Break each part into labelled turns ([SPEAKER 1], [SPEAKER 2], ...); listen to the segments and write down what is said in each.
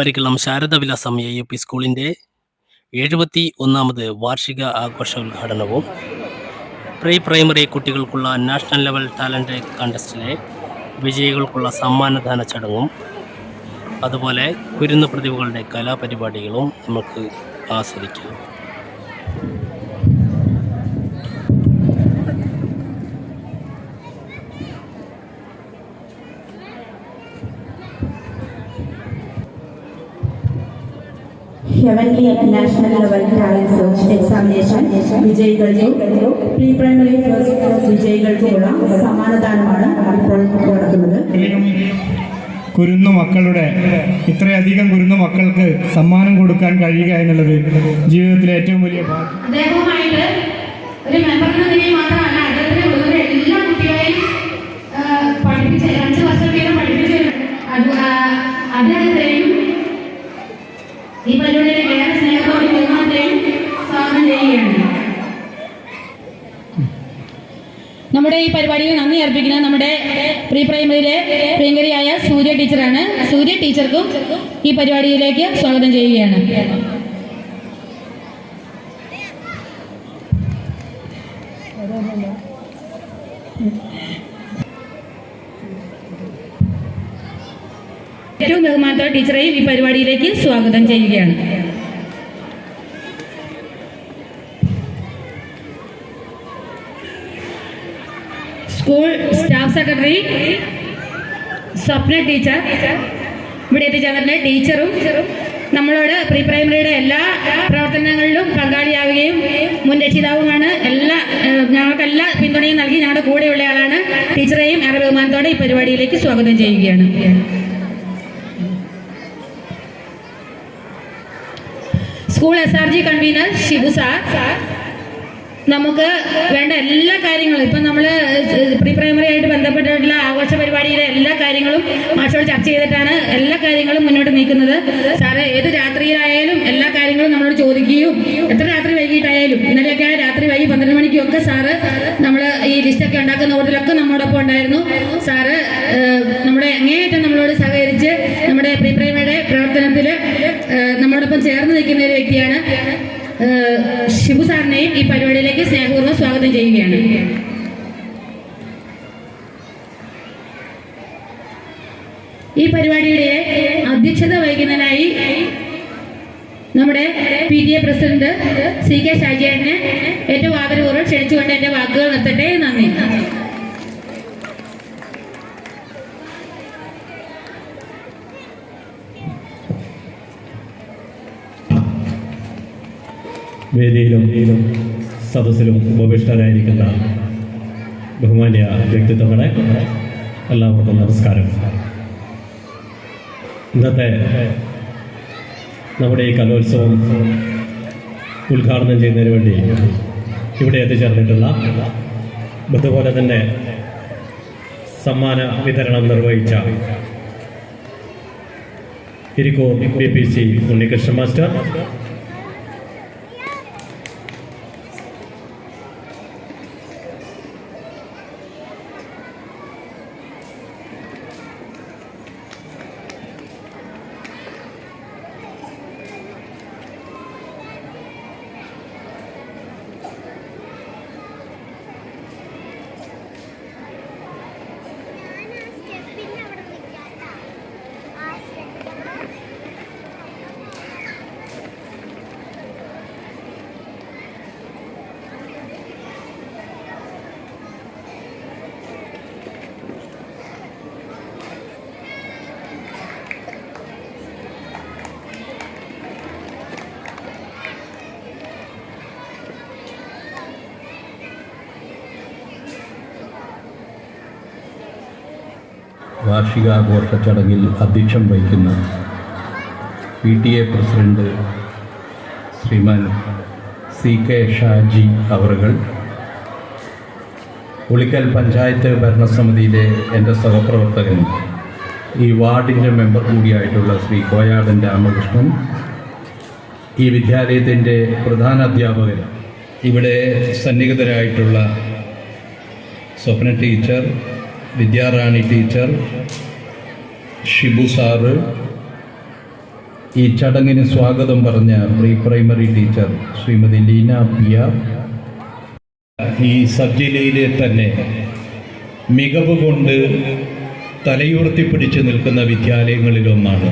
[SPEAKER 1] Parikkalam Sharadavilasam A U P സ്കൂളിന്റെ എഴുപത്തി ഒന്നാമത് വാർഷിക ആഘോഷ ഉദ്ഘാടനവും പ്രീ പ്രൈമറി കുട്ടികൾക്കുള്ള നാഷണൽ ലെവൽ ടാലന്റ് കണ്ടസ്റ്റിലെ വിജയികൾക്കുള്ള സമ്മാനദാന ചടങ്ങും അതുപോലെ കുരുന്ന് പ്രതിഭകളുടെ കലാപരിപാടികളും നമുക്ക് ആസ്വദിക്കാം.
[SPEAKER 2] Heavenly national level talent search examination വിജയികൾക്കും pre primary first വിജയികൾക്കുമുള്ള സമ്മാനദാനമാണ് ഇപ്പോൾ നടക്കുന്നത്.
[SPEAKER 3] കുരുന്നു മക്കളുടെ ഇത്രയധികം കുരുന്നു മക്കൾക്ക് സമ്മാനം കൊടുക്കാൻ കഴിയുക എന്നുള്ളത് ജീവിതത്തിലെ ഏറ്റവും വലിയ
[SPEAKER 4] അദ്ദേഹവുമായിട്ട് ഒരു മാത്രമല്ല അദ്ദേഹത്തിന് എല്ലാ കുട്ടികളെയും ആ, പഠിപ്പിച്ച് അഞ്ച് വർഷം വീതം പഠിപ്പിച്ച് അത്, ആ, അദ്ദേഹത്തെയും ഈ പരിപാടിയിലെ ഏറെ സ്നേഹത്തോടെ ബഹുമാനത്തെയും സ്വാഗതം ചെയ്യുകയാണ് നമ്മുടെ ഈ പരിപാടിയിൽ നന്ദി അർപ്പിക്കുന്നത് നമ്മുടെ പ്രീ പ്രൈമറിയിലെ പ്രിയങ്കരിയായ സൂര്യ ടീച്ചറാണ്. സൂര്യ ടീച്ചർക്കും ഈ പരിപാടിയിലേക്ക് സ്വാഗതം ചെയ്യുകയാണ്. ഏറ്റവും ബഹുമാനത്തോടെ ടീച്ചറെയും ഈ പരിപാടിയിലേക്ക് സ്വാഗതം ചെയ്യുകയാണ്. School staff secretary Swapna teacher ഇവിടെ എത്തിച്ചേർന്നിട്ടുണ്ട് ടീച്ചറും നമ്മളോട് പ്രീ പ്രൈമറിയുടെ എല്ലാ പ്രവർത്തനങ്ങളിലും പങ്കാളിയാവുകയും മുൻ രക്ഷിതാവുമാണ്. എല്ലാ ഞങ്ങൾക്കെല്ലാ പിന്തുണയും നൽകി ഞങ്ങളുടെ കൂടെയുള്ള ആളാണ്. ടീച്ചറെയും ഏറെ ബഹുമാനത്തോടെ ഈ പരിപാടിയിലേക്ക് സ്വാഗതം ചെയ്യുകയാണ്. School S R G convenor Shibu sir നമുക്ക് വേണ്ട എല്ലാ കാര്യങ്ങളും. ഇപ്പം നമ്മൾ പ്രീ പ്രൈമറി ആയിട്ട് ബന്ധപ്പെട്ടിട്ടുള്ള ആഘോഷ പരിപാടിയിലെ എല്ലാ കാര്യങ്ങളും മാഷോട് ചർച്ച ചെയ്തിട്ടാണ് എല്ലാ കാര്യങ്ങളും മുന്നോട്ട് നീക്കുന്നത്. സാറ് ഏത് രാത്രിയിലായാലും എല്ലാ കാര്യങ്ങളും നമ്മളോട് ചോദിക്കുകയും എത്ര രാത്രി വൈകിട്ടായാലും ഇന്നലെയൊക്കെ രാത്രി വൈകി പന്ത്രണ്ട് മണിക്കൊക്കെ സാറ് നമ്മൾ ഈ ലിസ്റ്റൊക്കെ ഉണ്ടാക്കുന്ന ഓർഡറിലൊക്കെ നമ്മോടൊപ്പം ഉണ്ടായിരുന്നു. സാറ് നമ്മുടെ അങ്ങേയറ്റം നമ്മളോട് സഹകരിച്ച് നമ്മുടെ പ്രീ പ്രൈമറിയുടെ പ്രവർത്തനത്തിൽ നമ്മളോടൊപ്പം ചേർന്ന് നിൽക്കുന്ന ഒരു വ്യക്തിയാണ്. ഷിബു സാറിനെയും ഈ പരിപാടിയിലേക്ക് സ്നേഹപൂർവം സ്വാഗതം ചെയ്യുകയാണ്. ഈ പരിപാടിയുടെ അധ്യക്ഷത വഹിക്കുന്നതിനായി നമ്മുടെ P T A president C K ഷാജിയേട്ടനെ ഏറ്റവും ആദരപൂർവം ക്ഷണിച്ചുകൊണ്ട് എന്റെ വാക്കുകൾ നിർത്തട്ടെ. നന്ദി.
[SPEAKER 5] വേദിയിലും സദസ്സിലും ഉപവിഷ്ടരായിരിക്കുന്ന ബഹുമാന്യ വ്യക്തിത്വങ്ങളെ എല്ലാവർക്കും നമസ്കാരം. ഇന്നത്തെ നമ്മുടെ ഈ കലോത്സവം ഉദ്ഘാടനം ചെയ്യുന്നതിന് വേണ്ടി ഇവിടെ എത്തിച്ചേർന്നിട്ടുള്ള അതുപോലെ തന്നെ സമ്മാന വിതരണം നിർവഹിച്ച ഇരിക്കോ B P C Unnikrishna master
[SPEAKER 6] വാർഷികാഘോഷ ചടങ്ങിൽ അധ്യക്ഷം വഹിക്കുന്ന P T A president Sriman C K Shaji അവറുകൾ ഉളിക്കൽ പഞ്ചായത്ത് ഭരണസമിതിയിലെ എന്റെ സഹപ്രവർത്തകൻ ഈ വാർഡിന്റെ മെമ്പർ കൂടിയായിട്ടുള്ള ശ്രീ കോയാടൻ രാമകൃഷ്ണൻ ഈ വിദ്യാലയത്തിന്റെ പ്രധാന അധ്യാപകർ ഇവിടെ സന്നിഹിതരായിട്ടുള്ള Swapna teacher Vidyarani teacher Shibu sir. ഈ ചടങ്ങിന് സ്വാഗതം പറഞ്ഞ pre primary teacher Shrimati Leena Piya ഈ സബ് ജില്ലയിലെ തന്നെ മികവ് കൊണ്ട് പിടിച്ചു നിൽക്കുന്ന വിദ്യാലയങ്ങളിലൊന്നാണ്.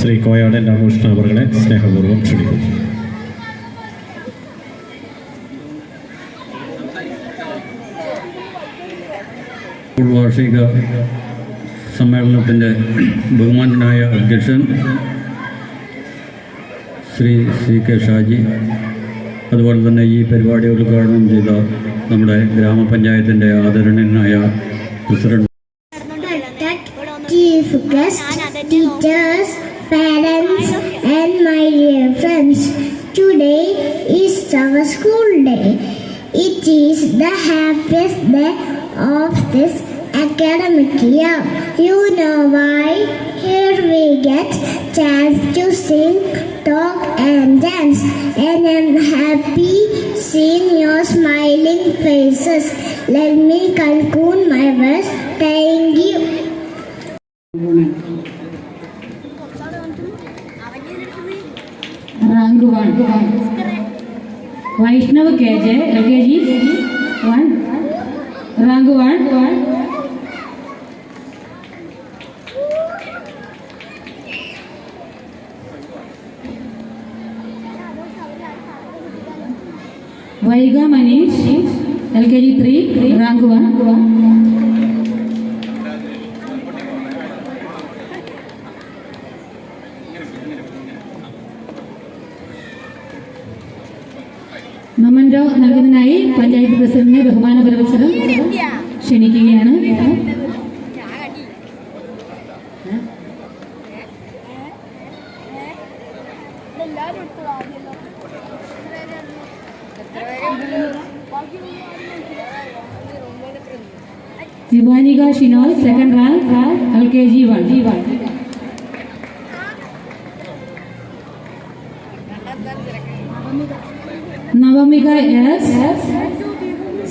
[SPEAKER 7] ശ്രീ കോയാടൻ രാമകൃഷ്ണൻ അവർ സ്നേഹപൂർവം ക്ഷണിക്കുന്നു.
[SPEAKER 8] വാർഷിക സമ്മേളനത്തിന്റെ ബഹുമാനനായ അധ്യക്ഷൻ ശ്രീ സി കെ ഷാജി അതുപോലെ തന്നെ ഈ പരിപാടി ഉദ്ഘാടനം ചെയ്ത നമ്മുടെ ഗ്രാമപഞ്ചായത്തിന്റെ ആദരണീയനായ president
[SPEAKER 9] teachers, parents, and my dear friends. Today is our school day. It is the happiest day of this academic. You know why? Here we get chance to sing, talk and dance. And I'm happy seeing your smiling faces. Let me conclude my verse. Thank you.
[SPEAKER 4] Rangu Vaishnav KJ, LKG, one. Rangu one. K G three rank one memento നൽകുന്നതിനായി പഞ്ചായത്ത് പ്രസിഡന്റിനെ ബഹുമാന പുരവസരം ക്ഷണിക്കുകയാണ്. Shivanika Shinoy second rank L K G one G one Navamika S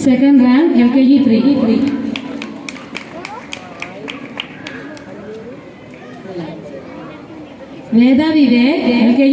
[SPEAKER 4] second rank L K G three three Veda Vivek L K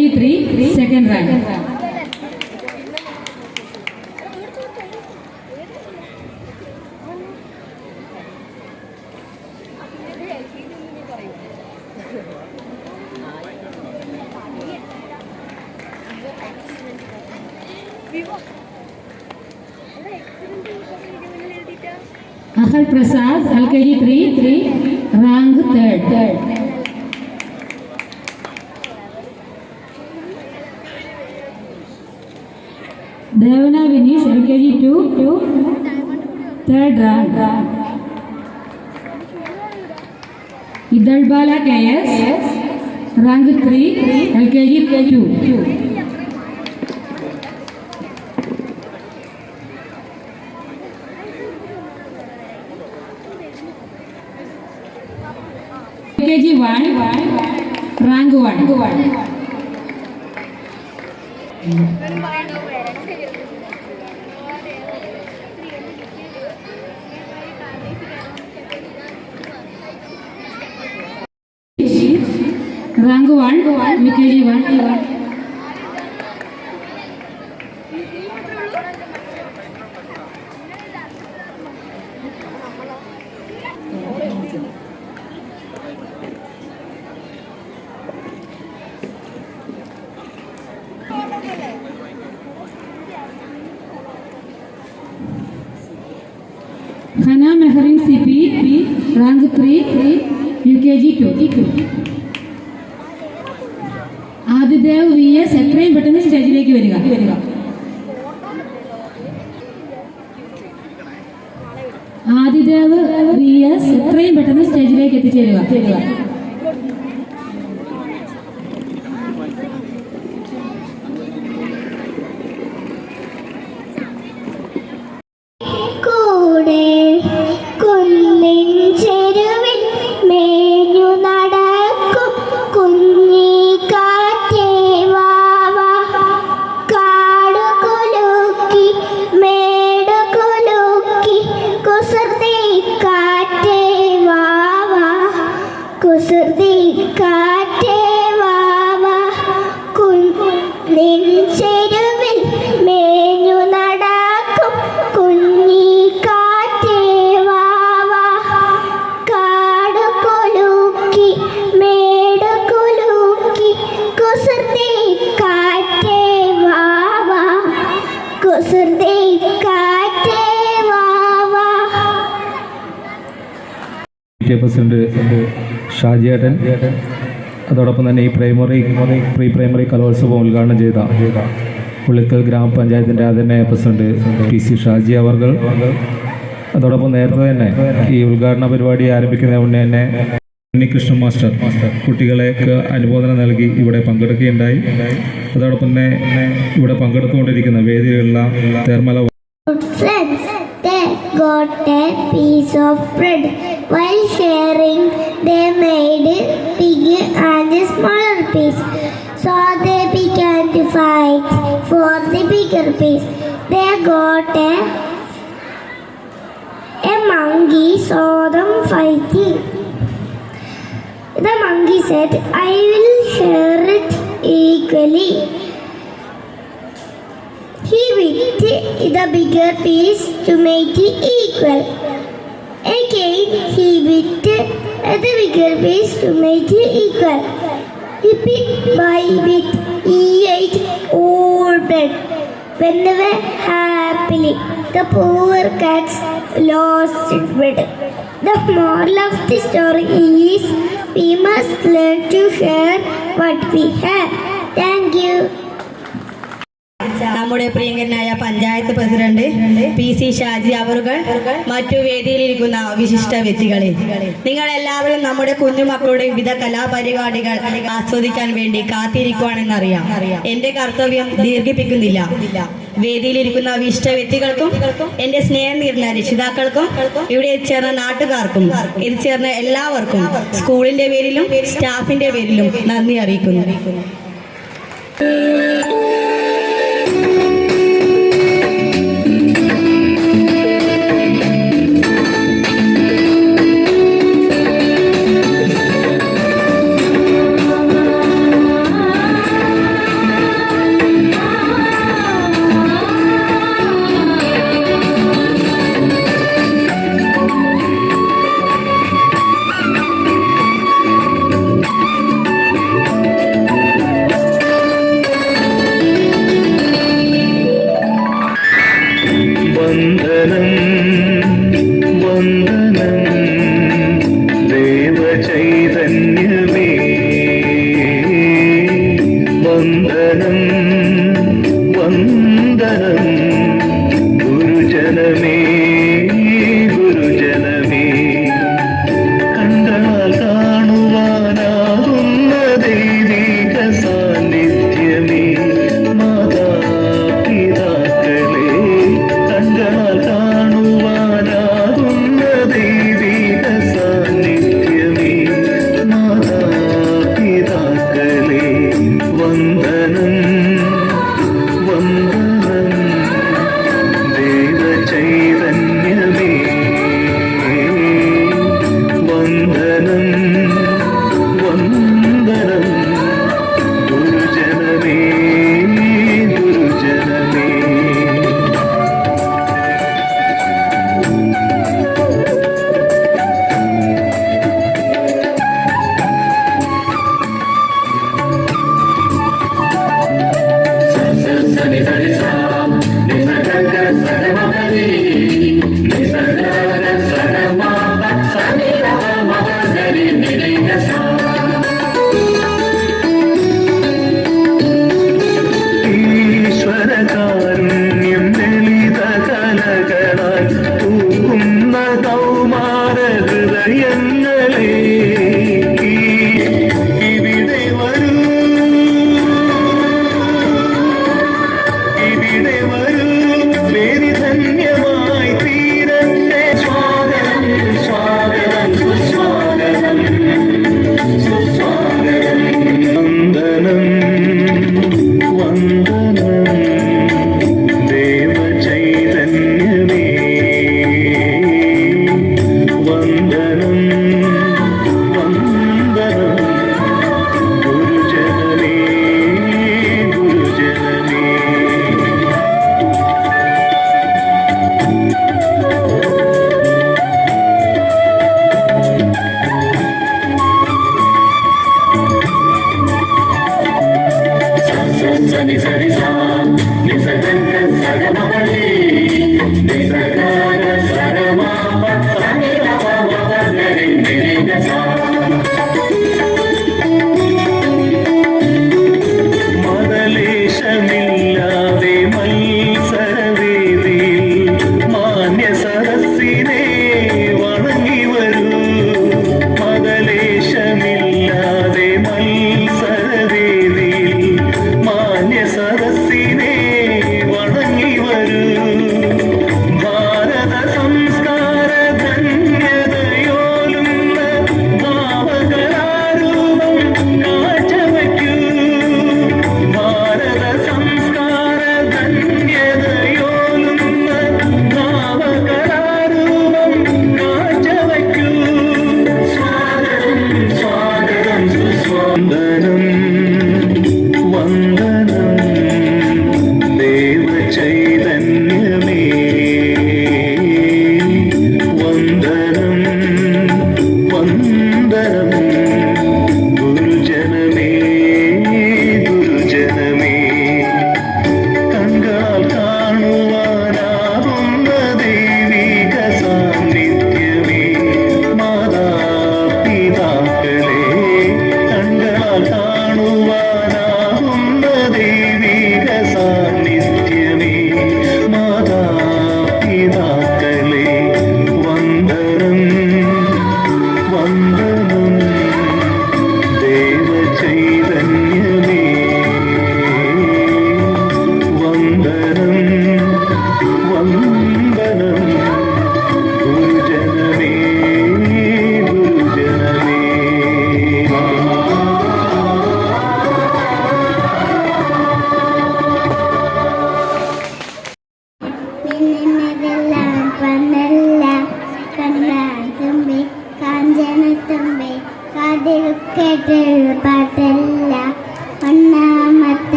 [SPEAKER 4] Calgary 3, 3, rank 3rd. third. Devana Vinish, LKG 2, 2, 3rd rank. Idalbala KS, rank 3, LKG 2. Rank one one rank one U K G one Hana Mehrin C P rank three U K G two Adidev V S എത്രയും പെട്ടെന്ന് സ്റ്റേജിലേക്ക് വരിക. വരിക Adidev V S എത്രയും പെട്ടെന്ന് സ്റ്റേജിലേക്ക് എത്തിച്ചേരുക.
[SPEAKER 10] K president ഷാജിയേട്ടൻ അതോടൊപ്പം തന്നെ ഈ പ്രൈമറി പ്രീ പ്രൈമറി കലോത്സവം ഉദ്ഘാടനം ചെയ്ത പുള്ളിക്കൽ ഗ്രാമപഞ്ചായത്തിന്റെ ആദരണീയ പ്രസിഡന്റ് പി സി ഷാജി അവർകൾ. അതോടൊപ്പം നേരത്തെ തന്നെ ഈ ഉദ്ഘാടന പരിപാടി ആരംഭിക്കുന്നതിന് മുന്നേ തന്നെ ഉണ്ണികൃഷ്ണൻ മാസ്റ്റർ കുട്ടികളെക്ക് അനുമോദനം നൽകി ഇവിടെ പങ്കെടുക്കുകയുണ്ടായി. അതോടൊപ്പം തന്നെ ഇവിടെ പങ്കെടുത്തുകൊണ്ടിരിക്കുന്ന വേദിയിലുള്ള Thermala
[SPEAKER 11] friends, they got a piece of bread. While sharing, they made a big and a smaller piece. So they began to fight for the bigger piece. They got a a monkey saw them fighting. The monkey said, I will share it equally. He bit the bigger piece to make it equal. He bit the bigger piece to make it equal. He bit by bit, he ate all bread. Whenever happily, the poor cats lost its bread. The moral of the story is we must learn to share what we have. Thank you.
[SPEAKER 12] നമ്മുടെ പ്രിയങ്കരനായ panchayat president P C Shaji അവറുകൾ മറ്റു വേദിയിലിരിക്കുന്ന വിശിഷ്ട വ്യക്തികളെ. നിങ്ങൾ എല്ലാവരും നമ്മുടെ കുഞ്ഞുമക്കളുടെ വിവിധ കലാപരിപാടികൾ ആസ്വദിക്കാൻ വേണ്ടി കാത്തിരിക്കുവാണെന്നറിയാം. എന്റെ കർത്തവ്യം ദീർഘിപ്പിക്കുന്നില്ല. വേദിയിലിരിക്കുന്ന വിശിഷ്ട വ്യക്തികൾക്കും എന്റെ സ്നേഹം നീർന്ന രക്ഷിതാക്കൾക്കും ഇവിടെ ചേർന്ന നാട്ടുകാർക്കും ഇത് ചേർന്ന എല്ലാവർക്കും സ്കൂളിന്റെ പേരിലും സ്റ്റാഫിന്റെ പേരിലും നന്ദി അറിയിക്കുന്നു.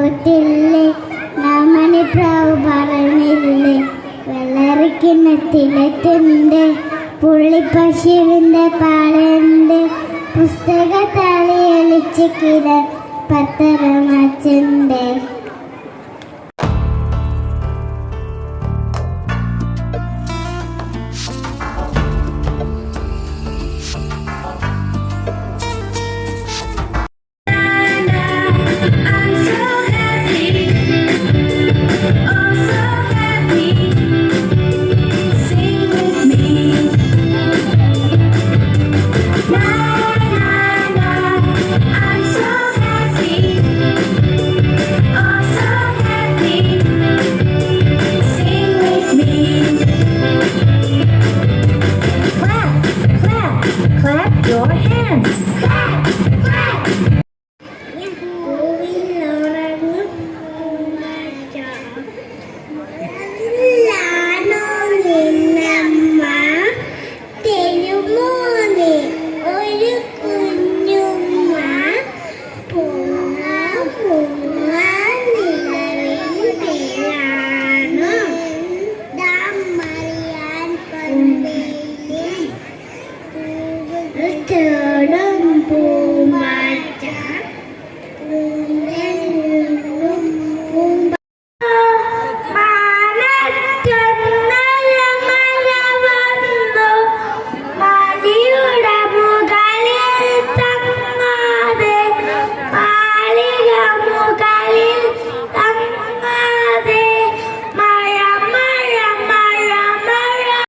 [SPEAKER 11] പോറ്റില്ലേ നാമന് പ്രാവ് പറഞ്ഞില്ലേ? വെള്ളറിക്കിണത്തിലെത്തുണ്ട് പുള്ളിപ്പശുവിന്റെ പാലുണ്ട് പുസ്തക താളി ഒളിച്ച് കിട പത്തര മച്ചുണ്ട്.